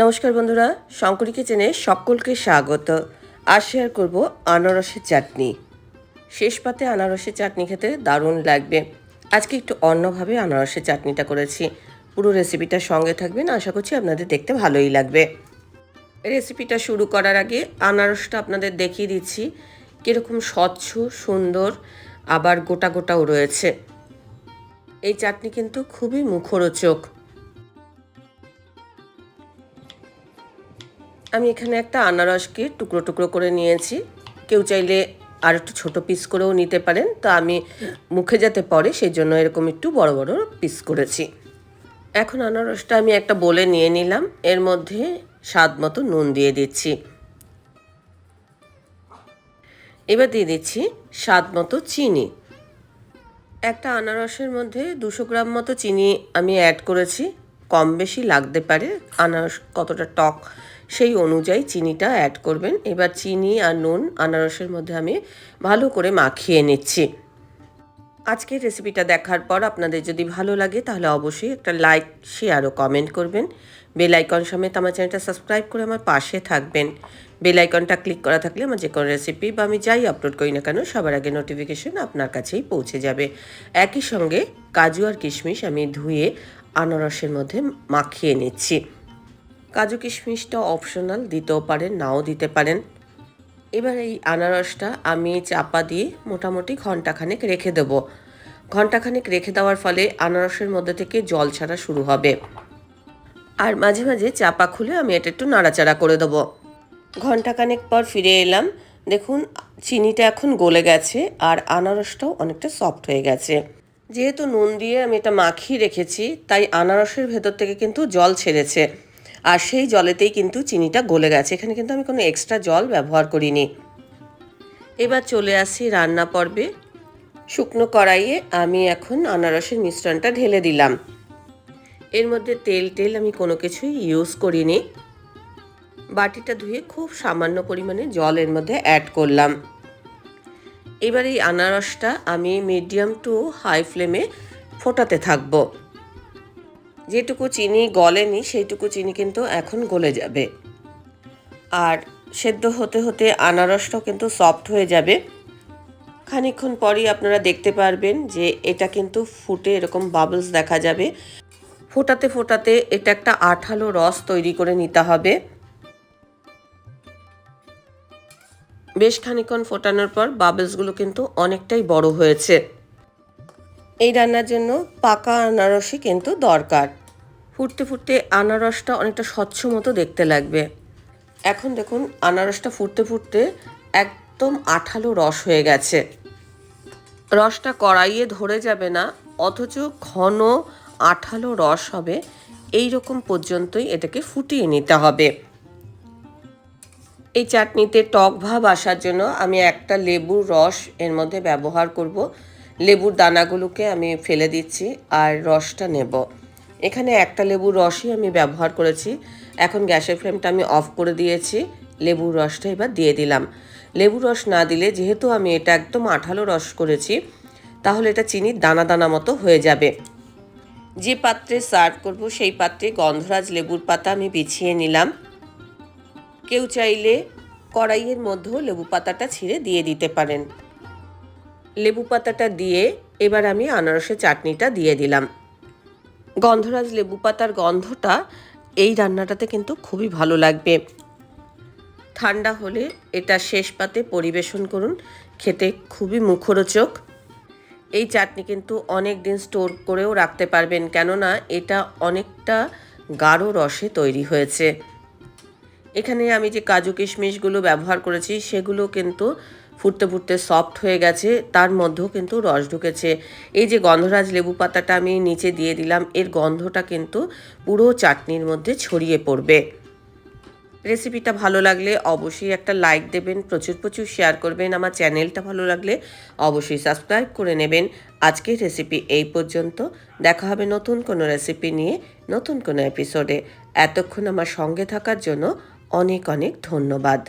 নমস্কার বন্ধুরা শঙ্করী কিচেনে সকলকে স্বাগত। আর শেয়ার করব আনারসের চাটনি। শেষ পাতে আনারসের চাটনি খেতে দারুণ লাগবে। আজকে একটু অন্যভাবে আনারসের চাটনিটা করেছি। পুরো রেসিপিটার সঙ্গে থাকবেন, আশা করছি আপনাদের দেখতে ভালোই লাগবে। রেসিপিটা শুরু করার আগে আনারসটা আপনাদের দেখিয়ে দিচ্ছি। কীরকম স্বচ্ছ, সুন্দর, আবার গোটা গোটাও রয়েছে। এই চাটনি কিন্তু খুবই মুখরোচক। আমি এখানে একটা আনারসকে টুকরো টুকরো করে নিয়েছি। কেউ চাইলে আর একটু ছোটো পিস করেও নিতে পারেন। তো আমি মুখে যাতে পড়ে, সেই জন্য এরকম একটু বড় বড় পিস করেছি। এখন আনারসটা আমি একটা বলে নিয়ে নিলাম। এর মধ্যে স্বাদ মতো নুন দিয়ে দিচ্ছি। এবার দিয়ে দিচ্ছি স্বাদ মতো চিনি। একটা আনারসের মধ্যে দুশো গ্রাম মতো চিনি আমি অ্যাড করেছি। কম বেশি লাগতে পারে। আনারস কতটা টক সেই অনুযায়ী চিনিটা অ্যাড করবেন। এবার চিনি আর নুন আনারসের মধ্যে আমি ভালো করে মাখিয়ে নিচ্ছি। আজকের রেসিপিটা দেখার পর আপনাদের যদি ভালো লাগে তাহলে অবশ্যই একটা লাইক শেয়ার ও কমেন্ট করবেন। বেল আইকন সমেত আমার চ্যানেলটা সাবস্ক্রাইব করে আমার পাশে থাকবেন। বেল আইকনটা ক্লিক করা থাকলে আমার যে কোনো রেসিপি বা আমি যাই আপলোড করি না কেন সবার আগে নোটিফিকেশন আপনার কাছেই পৌঁছে যাবে। একই সঙ্গে কাজু আর কিশমিশ আমি ধুয়ে আনারসের মধ্যে মাখিয়ে নিচ্ছি। কাজু কিশমিশটা অপশনাল দিতেও পারেন, নাও দিতে পারেন। এবার এই আনারসটা আমি চাপা দিয়ে মোটামুটি ঘন্টাখানেক রেখে দেব। ঘন্টাখানেক রেখে দেওয়ার ফলে আনারসের মধ্যে থেকে জল ছাড়া শুরু হবে। আর মাঝে মাঝে চাপা খুলে আমি এটা একটু নাড়াচাড়া করে দেবো। ঘন্টাখানেক পর ফিরে এলাম। দেখুন, চিনিটা এখন গলে গেছে আর আনারসটাও অনেকটা সফট হয়ে গেছে। যেহেতু নুন দিয়ে আমি এটা মাখিয়ে রেখেছি, তাই আনারসের ভেতর থেকে কিন্তু জল ছেড়েছে। আর সেই জলেতেই কিন্তু চিনিটা গলে গেছে। এখানে কিন্তু আমি কোনো এক্সট্রা জল ব্যবহার করিনি। এবার চলে আসি রান্না পর্বে। শুকনো কড়াইয়ে আমি এখন আনারসের মিশ্রণটা ঢেলে দিলাম। এর মধ্যে তেল টেল আমি কোনো কিছুই ইউজ করিনি। বাটিটা ধুয়ে খুব সামান্য পরিমাণে জল এর মধ্যে অ্যাড করলাম। এবার এই আনারসটা আমি মিডিয়াম টু হাই ফ্লেমে ফোটাতে থাকব। যেটুকু চিনি গলেনি, সেইটুকু চিনি কিন্তু এখন গলে যাবে। আর সেদ্ধ হতে হতে আনারসটাও কিন্তু সফট হয়ে যাবে। খানিক্ষণ পরই আপনারা দেখতে পারবেন যে এটা কিন্তু ফুটে এরকম বাবলস দেখা যাবে। ফোটাতে ফোটাতে এটা একটা আঠালো রস তৈরি করে নিতে হবে। বেশ খানিক্ষণ ফোটানোর পর বাবলসগুলো কিন্তু অনেকটাই বড় হয়েছে। এই রান্নার জন্য পাকা আনারসই কিন্তু দরকার। ফুটতে ফুটতে আনারসটা অনেকটা স্বচ্ছ মতো দেখতে লাগবে। এখন দেখুন, আনারসটা ফুটতে ফুটতে একদম আঠালো রস হয়ে গেছে। রসটা কড়াইয়ে ধরে যাবে না, অথচ ঘন আঠালো রস হবে। এই রকম পর্যন্তই এটাকে ফুটিয়ে নিতে হবে। এই চাটনিতে টক ভাব আসার জন্য আমি একটা লেবুর রস এর মধ্যে ব্যবহার করব। লেবুর দানাগুলোকে আমি ফেলে দিচ্ছি আর রসটা নেব। এখানে একটা লেবুর রসই আমি ব্যবহার করেছি। এখন গ্যাসের ফ্লেমটা আমি অফ করে দিয়েছি। লেবুর রসটা এবার দিয়ে দিলাম। লেবু রস না দিলে, যেহেতু আমি এটা একদম আঠালো রস করেছি, তাহলে এটা চিনির দানা দানা মতো হয়ে যাবে। যে পাত্রে সার্ভ করব, সেই পাত্রে গন্ধরাজ লেবুর পাতা আমি বিছিয়ে নিলাম। কেউ চাইলে কড়াইয়ের মধ্যেও লেবু পাতাটা ছিঁড়ে দিয়ে দিতে পারেন। লেবু পাতাটা দিয়ে এবার আমি আনারসের চাটনিটা দিয়ে দিলাম। গন্ধরাজ লেবু পাতার গন্ধটা এই রান্নাটাতে কিন্তু খুবই ভালো লাগবে। ঠান্ডা হলে এটা শেষ পাতে পরিবেশন করুন, খেতে খুবই মুখরোচক। এই চাটনি কিন্তু অনেক দিন স্টোর করেও রাখতে পারবেন, কেননা এটা অনেকটা গাঢ় রসে তৈরি হয়েছে। এখানে আমি যে কাজু কিশমিশগুলো ব্যবহার করেছি, সেগুলো কিন্তু ফুটতে ফুটতে সফট হয়ে গেছে, তার মধ্যেও কিন্তু রস ঢুকেছে। এই যে গন্ধরাজ লেবু পাতাটা আমি নিচে দিয়ে দিলাম, এর গন্ধটা কিন্তু পুরো চাটনির মধ্যে ছড়িয়ে পড়বে। রেসিপিটা ভালো লাগলে অবশ্যই একটা লাইক দেবেন, প্রচুর প্রচুর শেয়ার করবেন, আমার চ্যানেলটা ভালো লাগলে অবশ্যই সাবস্ক্রাইব করে নেবেন। আজকের রেসিপি এই পর্যন্ত, দেখা হবে নতুন কোনো রেসিপি নিয়ে, নতুন কোনো এপিসোডে এতক্ষণ আমার সঙ্গে থাকার জন্য অনেক অনেক ধন্যবাদ।